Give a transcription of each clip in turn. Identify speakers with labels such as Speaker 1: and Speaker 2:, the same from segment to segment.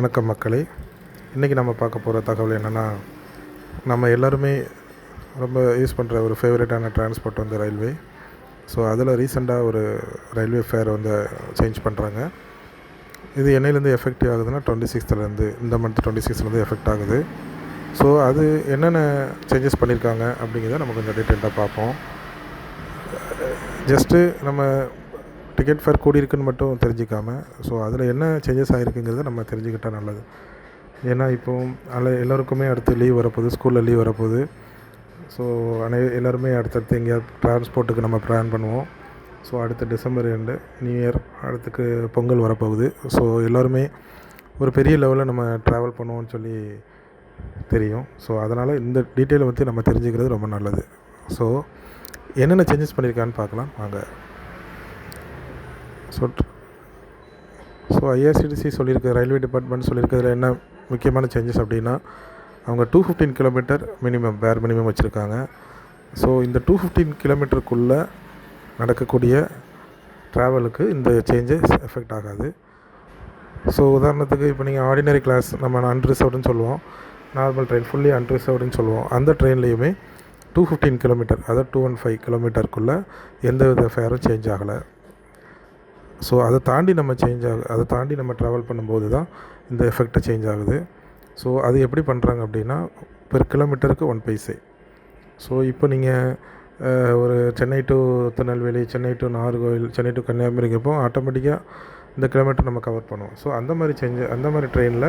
Speaker 1: வணக்கம் மக்களே. இன்றைக்கி நம்ம பார்க்க போகிற தகவல் என்னென்னா நம்ம எல்லாருமே ரொம்ப யூஸ் பண்ணுற ஒரு ஃபேவரட்டான டிரான்ஸ்போர்ட் வந்து ரயில்வே ஸோ அதில் ரீசெண்டாக ஒரு ரயில்வே ஃபேர் வந்து சேஞ்ச் பண்ணுறாங்க இது என்னையிலேருந்து எஃபெக்டிவ் ஆகுதுன்னா டுவெண்ட்டி சிக்ஸ்த்துலேருந்து இந்த மந்த் டுவெண்ட்டி சிக்ஸ்லேருந்து எஃபெக்ட் ஆகுது. ஸோ அது என்னென்ன சேஞ்சஸ் பண்ணியிருக்காங்க அப்படிங்கிறத நம்ம கொஞ்சம் டீட்டெயில்டாக பார்ப்போம். ஜஸ்ட்டு நம்ம டிக்கெட் ஃபேர் கூடியிருக்குன்னு மட்டும் தெரிஞ்சிக்காம ஸோ அதில் என்ன சேஞ்சஸ் ஆகிருக்குங்கிறத நம்ம தெரிஞ்சுக்கிட்டால் நல்லது. ஏன்னா இப்போது அதில் எல்லோருக்குமே அடுத்து லீவ் வரப்போகுது ஸ்கூலில் லீவ் வரப்போகுது. ஸோ அனை எல்லோருமே அடுத்தடுத்து எங்கேயாவது டிரான்ஸ்போர்ட்டுக்கு நம்ம ப்ளான் பண்ணுவோம். ஸோ அடுத்த டிசம்பர் ரெண்டு நியூ இயர் அடுத்துக்கு பொங்கல் வரப்போகுது. ஸோ எல்லோருமே ஒரு பெரிய லெவலில் நம்ம ட்ராவல் பண்ணுவோம்னு சொல்லி தெரியும். ஸோ அதனால் இந்த டீட்டெயிலை பற்றி நம்ம தெரிஞ்சுக்கிறது ரொம்ப நல்லது. ஸோ என்னென்ன சேஞ்சஸ் பண்ணியிருக்கான்னு பார்க்கலாம். வாங்க. ஸோ ஸோ ஐஆர்சிடிசி சொல்லியிருக்க ரயில்வே டிபார்ட்மெண்ட் சொல்லியிருக்கிறதுல என்ன முக்கியமான சேஞ்சஸ் அப்படின்னா அவங்க two fifteen kilometre minimum fare minimum வச்சுருக்காங்க. ஸோ இந்த டூ ஃபிஃப்டீன் கிலோமீட்டருக்குள்ளே நடக்கக்கூடிய ட்ராவலுக்கு இந்த சேஞ்சஸ் எஃபெக்ட் ஆகாது. ஸோ உதாரணத்துக்கு இப்போ நீங்கள் ஆர்டினரி கிளாஸ் நம்ம அன்ரிசர்வ்டுன்னு சொல்லுவோம். நார்மல் ட்ரெயின் ஃபுல்லி அன்ரிசர்வ்டுன்னு சொல்லுவோம். அந்த ட்ரெயின்லேயுமே டூ ஃபிஃப்டீன் கிலோமீட்டர் அதாவது டூ ஒன் ஃபைவ் கிலோமீட்டருக்குள்ளே எந்த வித ஃபேரும் சேஞ்ச் ஆகலை. ஸோ அதை தாண்டி நம்ம சேஞ்ச் ஆகு அதை தாண்டி நம்ம ட்ராவல் பண்ணும்போது தான் இந்த எஃபெக்டை சேஞ்ச் ஆகுது. ஸோ அது எப்படி பண்ணுறாங்க அப்படின்னா பெர் கிலோமீட்டருக்கு ஒன் பைசே ஸோ இப்போ நீங்கள் ஒரு Chennai to Tirunelveli Chennai to Nagercoil Chennai to கன்னியாகுமரிக்கப்போ ஆட்டோமேட்டிக்காக இந்த கிலோமீட்டர் நம்ம கவர் பண்ணுவோம். ஸோ அந்த மாதிரி சேஞ்சு அந்த மாதிரி ட்ரெயினில்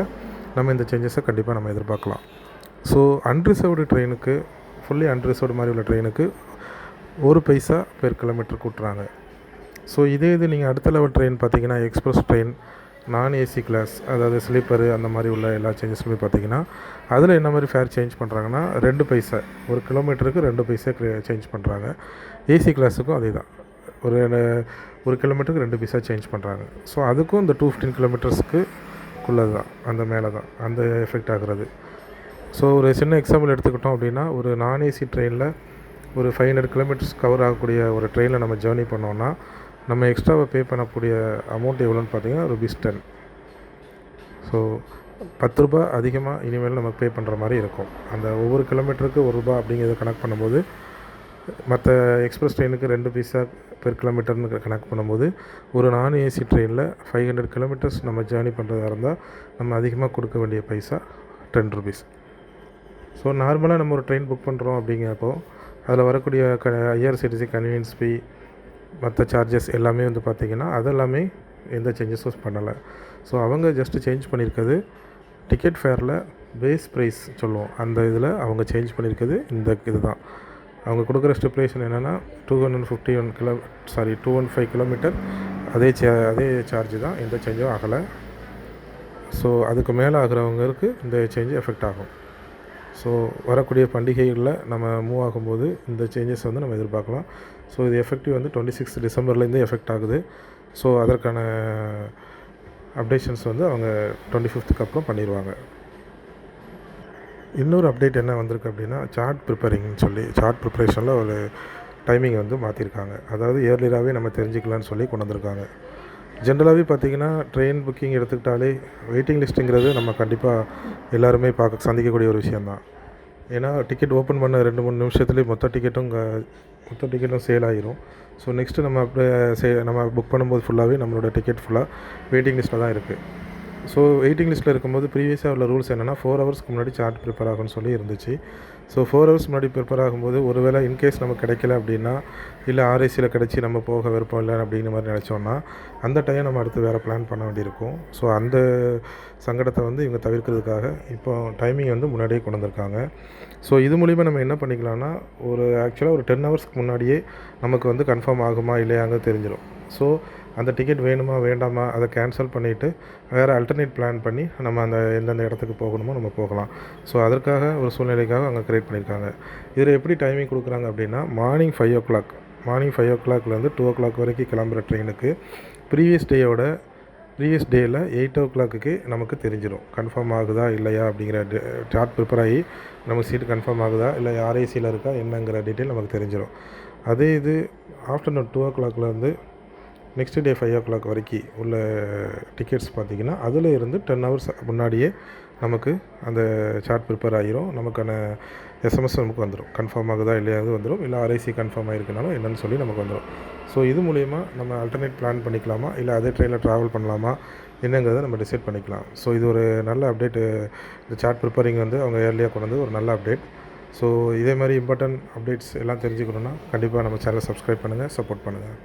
Speaker 1: நம்ம இந்த சேஞ்சஸை கண்டிப்பாக நம்ம எதிர்பார்க்கலாம். ஸோ அன்ரிசர்வ்டு ட்ரெயினுக்கு ஃபுல்லி அன்ரிசர்வ்டு மாதிரி உள்ள ட்ரெயினுக்கு ஒரு பைசா பெர் கிலோமீட்டர் கூட்டுறாங்க. ஸோ இதே இது நீங்கள் அடுத்த லெவல் ட்ரெயின் பார்த்தீங்கன்னா express train non AC class அதாவது ஸ்லீப்பரு அந்த மாதிரி உள்ள எல்லா சேஞ்சஸுமே பார்த்தீங்கன்னா அதில் என்ன மாதிரி ஃபேர் சேஞ்ச் பண்ணுறாங்கன்னா ரெண்டு பைசா ஒரு கிலோமீட்டருக்கு ரெண்டு பைசா சேஞ்ச் பண்ணுறாங்க ஏசி கிளாஸுக்கும் அதே தான். ஒரு ஒரு கிலோமீட்டருக்கு ரெண்டு பைசா சேஞ்ச் பண்ணுறாங்க ஸோ அதுக்கும் இந்த டூ ஃபிஃப்டீன் கிலோமீட்டர்ஸ்க்கு உள்ளது தான் அந்த மேலே தான் அந்த எஃபெக்ட் ஆகுறது. ஸோ ஒரு சின்ன எக்ஸாம்பிள் எடுத்துக்கிட்டோம் அப்படின்னா ஒரு நான் ஏசி ட்ரெயினில் ஒரு ஃபைவ் ஹண்ட்ரட் கிலோமீட்டர்ஸ் கவர் ஆகக்கூடிய ஒரு ட்ரெயினில் நம்ம ஜேர்னி பண்ணோன்னா நம்ம எக்ஸ்ட்ராவாக பே பண்ணக்கூடிய அமௌண்ட் எவ்வளோன்னு பார்த்தீங்கன்னா ருபீஸ் டென் ஸோ பத்து ரூபா அதிகமாக இனிமேல் நம்ம பே பண்ணுற மாதிரி இருக்கும். அந்த ஒவ்வொரு கிலோமீட்டருக்கு ஒரு ரூபா அப்படிங்கிறத கணக்கு பண்ணும்போது மற்ற எக்ஸ்பிரஸ் ட்ரெயினுக்கு ரெண்டு பைசா பெர் கிலோமீட்டர்னு கணக்கு பண்ணும்போது ஒரு நான் ஏசி ட்ரெயினில் ஃபைவ் ஹண்ட்ரட் கிலோமீட்டர்ஸ் நம்ம ஜேர்னி பண்ணுறதா இருந்தால் நம்ம அதிகமாக கொடுக்க வேண்டிய பைசா டென் ருபீஸ் ஸோ நார்மலாக நம்ம ஒரு ட்ரெயின் புக் பண்ணுறோம் அப்படிங்கிறப்போ அதில் வரக்கூடிய க ஐஆர்சிடிசி கன்வீனியன்ஸ் ஃபீ மற்ற சார்ஜஸ் எல்லாமே வந்து பார்த்திங்கன்னா அதெல்லாமே எந்த சேஞ்சஸும் பண்ணலை. ஸோ அவங்க ஜஸ்ட்டு சேஞ்ச் பண்ணியிருக்கிறது டிக்கெட் ஃபேரில் பேஸ் ப்ரைஸ் சொல்லுவோம். அந்த இதில் அவங்க சேஞ்ச் பண்ணியிருக்கிறது இந்த இது தான். அவங்க கொடுக்குற ஸ்டிப்புலேஷன் என்னென்னா two hundred fifty one kilo sorry two one five kilometre அதே சே அதே சார்ஜ் தான். எந்த சேஞ்சும் ஆகலை. ஸோ அதுக்கு மேலே ஆகிறவங்களுக்கு இந்த சேஞ்சு எஃபெக்ட் ஆகும். ஸோ வரக்கூடிய பண்டிகைகளில் நம்ம மூவ் ஆகும்போது இந்த சேஞ்சஸ் வந்து நம்ம எதிர்பார்க்கலாம். ஸோ இது எஃபெக்டிவ் வந்து டுவெண்ட்டி சிக்ஸ் டிசம்பர்லேருந்து எஃபெக்ட் ஆகுது. ஸோ அதற்கான அப்டேஷன்ஸ் வந்து அவங்க டுவெண்ட்டி ஃபிஃப்த்துக்கு அப்புறம் பண்ணிடுவாங்க இன்னொரு அப்டேட் என்ன வந்திருக்கு அப்படின்னா சார்ட் ப்ரிப்பேரிங்னு சொல்லி சார்ட் ப்ரிப்பரேஷனில் ஒரு டைமிங் வந்து மாற்றிருக்காங்க அதாவது இயர்லியராகவே நம்ம தெரிஞ்சுக்கலான்னு சொல்லி கொண்டு வந்திருக்காங்க. ஜென்ரலாகவே பார்த்திங்கன்னா ட்ரெயின் புக்கிங் எடுத்துக்கிட்டாலே வெயிட்டிங் லிஸ்ட்டுங்கிறது நம்ம கண்டிப்பாக எல்லாருமே பார்க்க சந்திக்கக்கூடிய ஒரு விஷயந்தான் ஏன்னா டிக்கெட் ஓப்பன் பண்ண ரெண்டு மூணு நிமிஷத்துலேயே மொத்த டிக்கெட்டும் மொத்த டிக்கெட்டும் சேல் ஆகிரும் ஸோ நெக்ஸ்ட்டு நம்ம அப்படியே சே நம்ம புக் பண்ணும்போது ஃபுல்லாகவே நம்மளோட டிக்கெட் ஃபுல்லாக வெயிட்டிங் லிஸ்ட்டில் தான் இருக்குது ஸோ வெயிட்டிங் லிஸ்ட்டில் இருக்கும்போது ப்ரீவியஸாக உள்ள ரூல்ஸ் என்னென்னா ஃபோர் ஹவர்ஸ்க்கு முன்னாடி சார்ட் ப்ரிப்பேர் ஆகும்னு சொல்லி இருந்துச்சு. ஸோ ஃபோர் ஹவர்ஸ் முன்னாடி ப்ரிப்பேர் ஆகும்போது ஒருவேளை இன்கேஸ் நமக்கு கிடைக்கல அப்படின்னா இல்லை ஆர்ஐசியில் கிடச்சி நம்ம போக விருப்பம் இல்லை அப்படிங்கிற மாதிரி நினச்சோன்னா அந்த டைம் நம்ம அடுத்து வேறு பிளான் பண்ண வேண்டியிருக்கும். ஸோ அந்த சங்கடத்தை வந்து இவங்க தவிர்க்கிறதுக்காக இப்போ டைமிங் வந்து முன்னாடியே கொண்டு வந்திருக்காங்க. ஸோ இது மூலிமா நம்ம என்ன பண்ணிக்கலாம்னா ஒரு ஆக்சுவலாக ஒரு டென் ஹவர்ஸ்க்கு முன்னாடியே நமக்கு வந்து கன்ஃபார்ம் ஆகுமா இல்லையாங்க தெரிஞ்சிடும் ஸோ அந்த டிக்கெட் வேணுமா வேண்டாமா அதை கேன்சல் பண்ணிவிட்டு வேறு அல்டர்னேட் பிளான் பண்ணி நம்ம அந்த எந்தெந்த இடத்துக்கு போகணுமோ நம்ம போகலாம். ஸோ அதற்காக ஒரு சூழ்நிலைக்காக அங்கே க்ரியேட் பண்ணியிருக்காங்க இதில் எப்படி டைமிங் கொடுக்குறாங்க அப்படின்னா morning five o'clock morning five ஓ கிளாக்லேருந்து டூ ஓ கிளாக் வரைக்கும் கிளம்புற ட்ரெயினுக்கு ப்ரீவியஸ் டேயோட ப்ரீவியஸ் டேயில் எயிட் ஓ கிளாக்குக்கு நமக்கு தெரிஞ்சிடும் கன்ஃபார்ம் ஆகுதா இல்லையா அப்படிங்கிற சார்ட் ப்ரிப்பேர் ஆகி நமக்கு சீட்டு கன்ஃபார்ம் ஆகுதா இல்லை ஆர்ஐசியில் இருக்கா என்னங்கிற டீட்டெயில் நமக்கு தெரிஞ்சிடும் அதே இது afternoon two o'clock next day five o'clock வரைக்கும் உள்ள டிக்கெட்ஸ் பார்த்தீங்கன்னா அதில் இருந்து டென் ஹவர்ஸ் முன்னாடியே நமக்கு அந்த சார்ட் ப்ரிப்பேர் ஆகிரும் நமக்கான எஸ்எம்எஸ் நமக்கு வந்துடும் கன்ஃபார்ம் ஆகுதா இல்லையாவது வந்துடும் இல்லை ஆர்ஐசி கன்ஃபார்ம் ஆகிருக்குனாலும் என்னன்னு சொல்லி நமக்கு வந்துடும் ஸோ இது மூலிமா நம்ம அல்டர்னேட் பிளான் பண்ணிக்கலாமா? இல்லை அதே ட்ரெயினில் ட்ராவல் பண்ணலாமா? என்னங்கிறத நம்ம டிசைட் பண்ணிக்கலாம். ஸோ இது ஒரு நல்ல அப்டேட்டு இந்த சார்ட் ப்ரிப்பேரிங் வந்து அவங்க ஏர்லியாக கொண்டு வந்து ஒரு நல்ல அப்டேட் ஸோ இதே மாதிரி இம்பார்ட்டன்ட் அப்டேட்ஸ் எல்லாம் தெரிஞ்சுக்கணுன்னா கண்டிப்பாக நம்ம சேனலை சப்ஸ்கிரைப் பண்ணுங்கள் சப்போர்ட் பண்ணுங்கள்